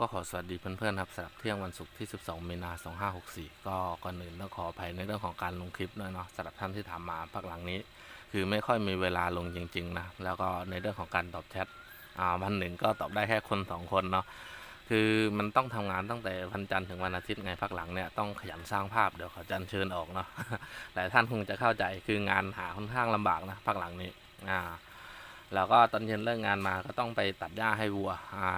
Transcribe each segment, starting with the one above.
ก็ขอสวัสดีเพื่อนๆครับสำหรับเที่ยงวันศุกร์ที่ 12 มีนา 2564 ก็ก่อนอื่นต้องขออภัยในเรื่องของการลงคลิปด้วยเนาะสำหรับท่านที่ถามมาพักหลังนี้ คือไม่ค่อยมีเวลาลงจริง ๆ นะ แล้วก็ในเรื่องของการตอบแชทอ่าวันหนึ่งก็ตอบได้แค่คนสองคนเนาะคือมันต้องทำงานตั้งแต่วันจันทร์ถึงวันอาทิตย์ไงพักหลังเนี่ยต้องขยันสร้างภาพเดี๋ยวขอจันเชิญออกเนาะหลายท่านคงจะเข้าใจคืองานหาค่อนข้างลำบากนะพักหลังนี้อ่า แล้วก็ตอนเย็นเลิกงานมาก็ต้องไปตัดหญ้าให้วัว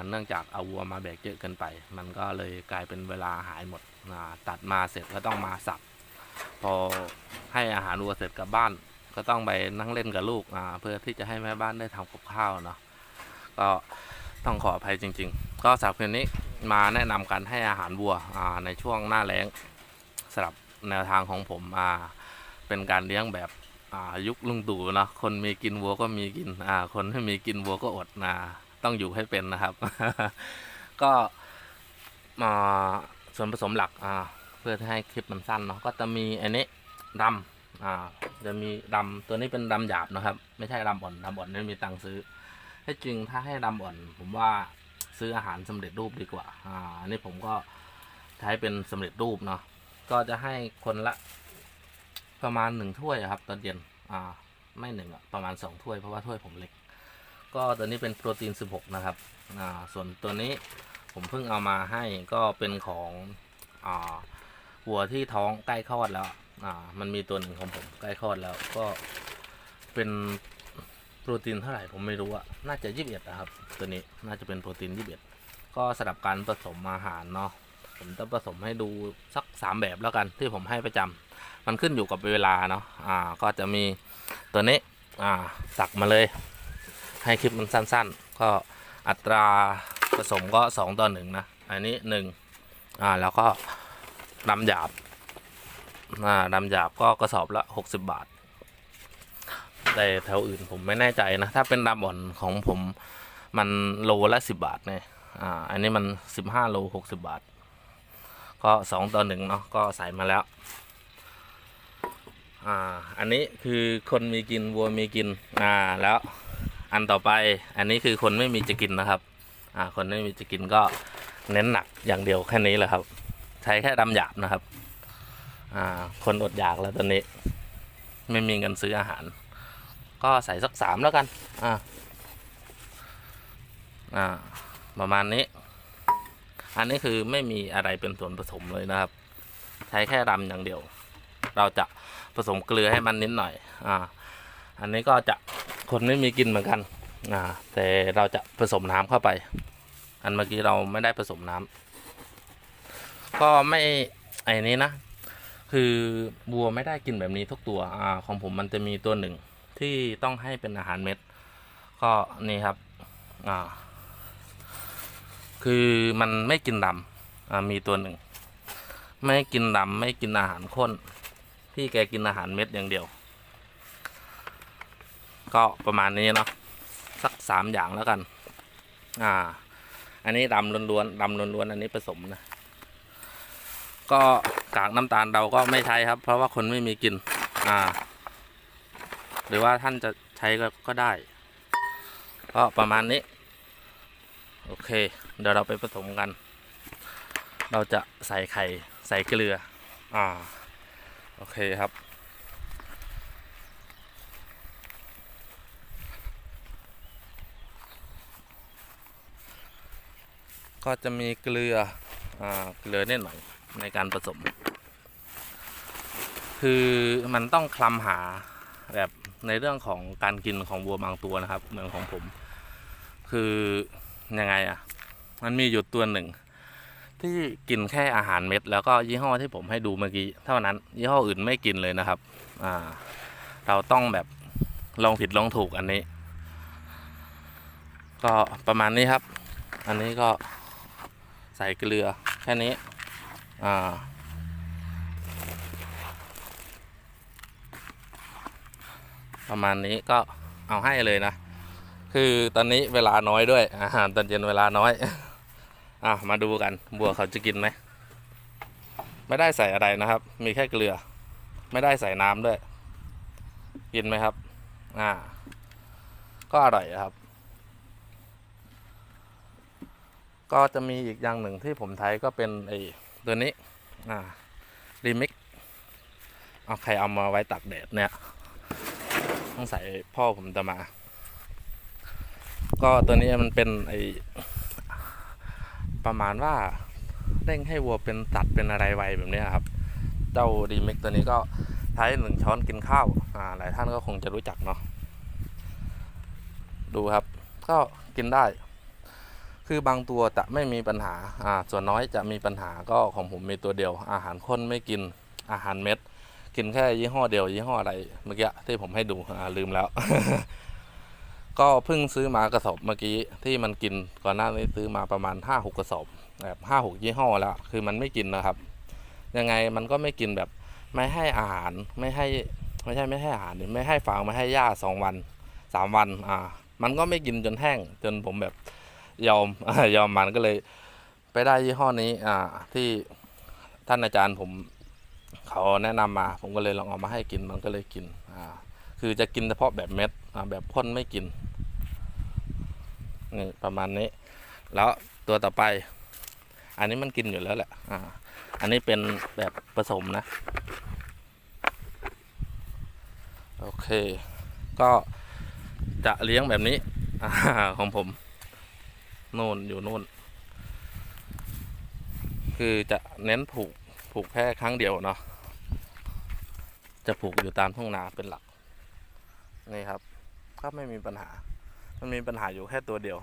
เนื่องจากเอาวัวมาแบกเยอะเกินไป มันก็เลยกลายเป็นเวลาหายหมดตัดมาเสร็จก็ต้องมาสับ พอให้อาหารวัวเสร็จกลับบ้าน ก็ต้องไปนั่งเล่นกับลูกเพื่อที่จะให้แม่บ้านได้ทำกับข้าวเนาะก็ต้องขออภัยจริง ๆ ก็สำหรับคืนนี้มาแนะนำการให้อาหารวัวในช่วงหน้าแล้งสำหรับแนวทางของผมเป็นการเลี้ยงแบบ อ่ายุคลุงตู่เนาะคนมีกินวัวก็มีกิน อ่า คนไม่มีกินวัวก็อดนะต้องอยู่ให้เป็นนะครับ ก็มาส่วนผสมหลักอ่าเพื่อให้คลิปมันสั้นเนาะก็จะมีอันนี้ดำอ่าจะมีดำตัวนี้เป็นดำหยาบนะครับ ไม่ใช่ดำอ่อนดำอ่อนไม่มีตังค์ซื้อให้จริงถ้าให้ดำอ่อน ผมว่าซื้ออาหารสำเร็จรูปดีกว่า อ่าอันนี้ผมก็ใช้เป็นสำเร็จรูปเนาะก็จะให้คนละ ประมาณหนึ่งถ้วยครับตอนเย็นอ่าไม่หนึ่งอะประมาณสองถ้วยเพราะว่าถ้วยผมเล็ก ก็ตัวนี้เป็นโปรตีน 16 นะครับอ่าส่วนตัวนี้ผมเพิ่งเอามาให้ก็เป็นของอ่าวัวที่ท้องใกล้คลอดแล้วอ่ามันมีตัวหนึ่งของผมใกล้คลอดแล้วก็เป็นโปรตีนเท่าไหร่ผมไม่รู้อะน่าจะยี่สิบเอ็ดนะครับ ตัวนี้น่าจะเป็นโปรตีนยี่สิบเอ็ดก็สำหรับการผสมอาหารเนาะผมจะผสมให้ดูสักสามแบบแล้วกันที่ผมให้ประจำ มันขึ้นอยู่กับเวลาเนาะอ่าก็จะมีตัวนี้อ่าสักมาเลย ให้คลิปมันสั้นๆ ก็อัตราผสมก็สองต่อหนึ่งนะ อันนี้หนึ่งอ่า แล้วก็ดำหยาบอ่าดำหยาบก็กระสอบละหกสิบบาท แต่แถวอื่นผมไม่แน่ใจนะ ถ้าเป็นดำอ่อนของผมมันโลละสิบบาทเนี่ยอ่า อันนี้มันสิบห้าโลหกสิบบาท ก็สองต่อหนึ่งเนาะ ก็ใส่มาแล้ว อ่าอันนี้คือคนมีกินวัวมีกินอ่าแล้วอันต่อไปอันนี้คือคนไม่มีจะกินนะครับอ่าคนไม่มีจะกินก็เน้นหนักอย่างเดียวแค่นี้แหละครับ ใช้แค่ดำหยาบนะครับอ่าคนอดอยากแล้วตอนนี้ ไม่มีเงินซื้ออาหาร ก็ใส่สักสามแล้วกันอ่าอ่าประมาณนี้ อันนี้คือไม่มีอะไรเป็นส่วนผสมเลยนะครับ ใช้แค่ดำอย่างเดียว เราจะ ผสมเกลือให้มันนิดหน่อยอ่าอันนี้ก็จะคนไม่มีกินเหมือนกันอ่าแต่เราจะผสมน้ำเข้าไป อันเมื่อกี้เราไม่ได้ผสมน้ำก็ไม่ไอ้นี้นะ คือบัวไม่ได้กินแบบนี้ทุกตัวอ่าของผมมันจะมีตัวหนึ่งที่ต้องให้เป็นอาหารเม็ด ก็นี่ครับอ่าคือมันไม่กินดำอ่ามีตัวหนึ่ง ไม่กินดำไม่กินอาหารข้น พี่แกกินอาหารเม็ดอย่างเดียว ก็ประมาณนี้เนาะสักสามอย่างแล้วกัน อ่า อันนี้ดำล้วนๆดำล้วนๆอันนี้ผสมนะ ก็กากน้ำตาลเราก็ไม่ใช้ครับ เพราะว่าคนไม่มีกิน อ่า หรือว่าท่านจะใช้ก็ก็ได้ ก็ประมาณนี้ โอเค เดี๋ยวเราไปผสมกัน เราจะใส่ไข่ใส่เกลือ อ่า โอเคครับ ก็จะมีเกลืออเกลือนิดหน่อยในการผสม คือมันต้องคลำหาแบบในเรื่องของการกินของวัวบางตัวนะครับ เหมือนของผม คือยังไงอะ่ะ มันมีอยู่ตัวหนึ่ง ที่กินแค่อาหารเม็ด แล้วก็ยี่ห้อที่ผมให้ดูเมื่อกี้เท่านั้น ยี่ห้ออื่นไม่กินเลยนะครับอ่าเราต้องแบบลองผิดลองถูกอันนี้ ก็ประมาณนี้ครับ อันนี้ก็ใส่เกลือแค่นี้อ่าประมาณนี้ก็เอาให้เลยนะ คือตอนนี้เวลาน้อยด้วยอาหารตอนเย็นเวลาน้อย อะมาดูกันบัวเขาจะกินไหม ไม่ได้ใส่อะไรนะครับ มีแค่เกลือ ไม่ได้ใส่น้ำด้วย กินไหมครับ อ่า ก็อร่อยครับ ก็จะมีอีกอย่างหนึ่งที่ผมใช้ก็เป็นไอ้ตัวนี้ อ่ารีมิกเอาใครเอามาไว้ตักแดดเนี่ย ต้องใส่พ่อผมจะมา ก็ตัวนี้มันเป็นไอ ประมาณว่าเร่งให้วัวเป็นสัตว์เป็นอะไรไวแบบนี้ครับ เจ้าดีมิกตัวนี้ก็ใช้หนึ่งช้อนกินข้าวอ่าหลายท่านก็คงจะรู้จักเนาะดูครับ ก็กินได้ คือบางตัวจะไม่มีปัญหาอ่าส่วนน้อยจะมีปัญหาก็ของผมมีตัวเดียว อาหารข้นไม่กินอาหารเม็ด กินแค่ยี่ห้อเดียวยี่ห้ออะไรเมื่อกี้ที่ผมให้ดูอ่าลืมแล้ว ก็เพิ่งซื้อมากระสอบเมื่อกี้ที่มันกินก่อนหน้านี้ซื้อมาประมาณห้าหกกระสอบแบบห้าหกยี่ห้อแล้ว คือมันไม่กินนะครับ ยังไงมันก็ไม่กินแบบไม่ให้อาหารไม่ให้ไม่ใช่ไม่ให้อาหารไม่ให้ฟางไม่ให้หญ้าสองวันสามวันอ่ามันก็ไม่กินจนแห้ง จนผมแบบยอมยอมมันก็เลย ไปได้ยี่ห้อนี้อ่าที่ท่านอาจารย์ผมเขาแนะนำมา ผมก็เลยลองเอามาให้กินมันก็เลยกินอ่าคือจะกินเฉพาะแบบเม็ดอ่าแบบพ่นไม่กิน นี่ประมาณนี้ แล้วตัวต่อไป อันนี้มันกินอยู่แล้วแหละอ่าอันนี้เป็นแบบผสมนะ โอเค ก็จะเลี้ยงแบบนี้อของผมนู่นอยู่นู่น คือจะเน้นผูกผูกแค่ครั้งเดียวเนาะจะผูกอยู่ตามทุ่งนาเป็นหลัก นี่ครับ ก็ไม่มีปัญหา มันมีปัญหาอยู่แค่ตัวเดียว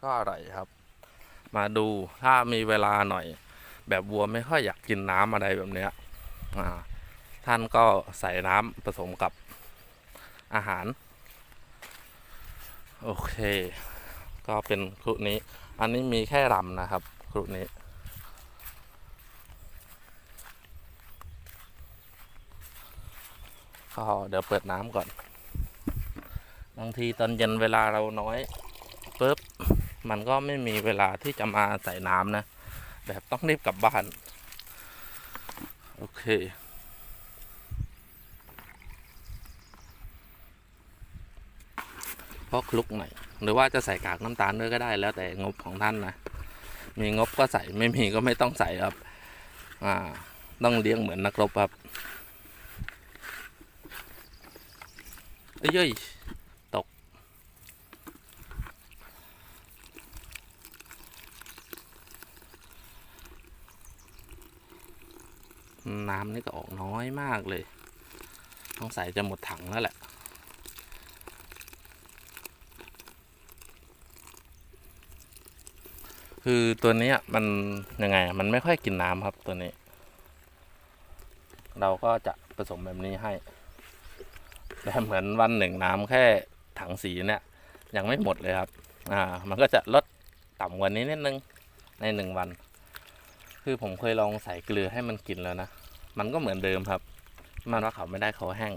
ก็อร่อยครับ มาดูถ้ามีเวลาหน่อย แบบวัวไม่ค่อยอยากกินน้ำอะไรแบบเนี้ยท่านก็ใส่น้ำผสมกับอาหาร โอเค ก็เป็นครุนี้ อันนี้มีแค่รำนะครับครุนี้ ก็เดี๋ยวเปิดน้ำก่อน บางทีตอนเย็นเวลาเราน้อยปุ๊บมันก็ไม่มีเวลาที่จะมาใส่น้ำนะ แบบต้องรีบกลับบ้าน โอเคพราะคลุกหน่อยหรือว่าจะใส่กากน้ำตาลด้วยก็ได้แล้วแต่งบของท่านนะ มีงบก็ใส่ไม่มีก็ไม่ต้องใส่ครับ อ่า ต้องเลี้ยงเหมือนนักรบครับ เอ้ยตก น้ำนี่ก็ออกน้อยมากเลยต้องใส่จะหมดถังแล้วแหละคือตัวนี้มันยังไงมันไม่ค่อยกินน้ำครับตัวนี้ เราก็จะผสมแบบนี้ให้ แต่เหมือนวันหนึ่งน้ำแค่ถังสีเนี่ย ยังไม่หมดเลยครับ อ่า มันก็จะลดต่ำกว่านี้นิดนึงในหนึ่งวัน คือผมเคยลองใส่เกลือให้มันกินแล้วนะ มันก็เหมือนเดิมครับ มันว่าเขาไม่ได้เขาแห้ง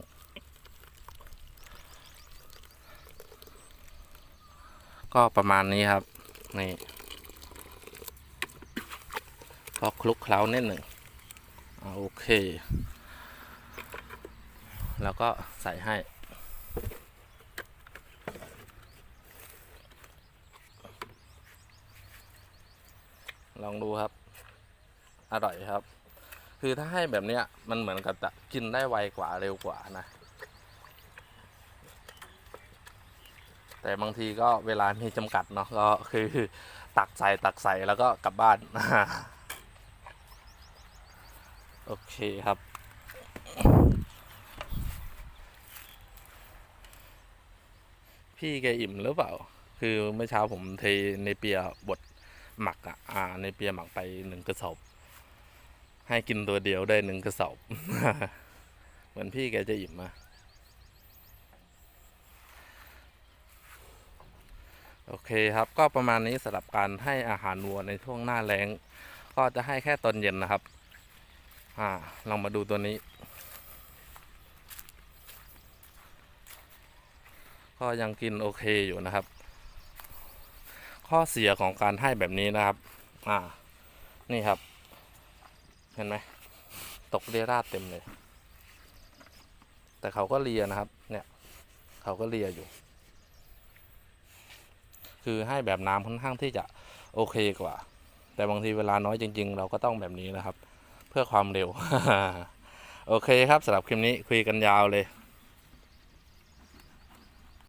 ก็ประมาณนี้ครับ นี่ก็คลุกเคล้านิดหนึ่งโอเค แล้วก็ใส่ให้ ลองดูครับ อร่อยครับ คือถ้าให้แบบเนี้ยมันเหมือนกับจะกินได้ไวกว่าเร็วกว่านะ แต่บางทีก็เวลามีจำกัดเนาะก็คือตักใส่ตักใส่แล้วก็กลับบ้าน โอเคครับ พี่แกอิ่มหรือเปล่า คือเมื่อเช้าผมเทในเปียบดหมักอะอ่า ในเปียหมักไปหนึ่งกระสอบให้กินตัวเดียวได้หนึ่งกระสอบ เหมือนพี่แกจะอิ่มมาโอเคครับ ก็ประมาณนี้สำหรับการให้อาหารวัวในช่วงหน้าแล้ง ก็จะให้แค่ตอนเย็นนะครับ อ่าลองมาดูตัวนี้ ก็ยังกินโอเคอยู่นะครับ ข้อเสียของการให้แบบนี้นะครับ อ่า นี่ครับ เห็นไหม ตกเรียราดเต็มเลย แต่เขาก็เลียนะครับ เนี่ย เขาก็เลียอยู่ คือให้แบบน้ำค่อนข้างที่จะโอเคกว่า แต่บางทีเวลาน้อยจริง ๆ เราก็ต้องแบบนี้นะครับ เพื่อความเร็ว โอเคครับสำหรับคลิปนี้คุยกันยาวเลย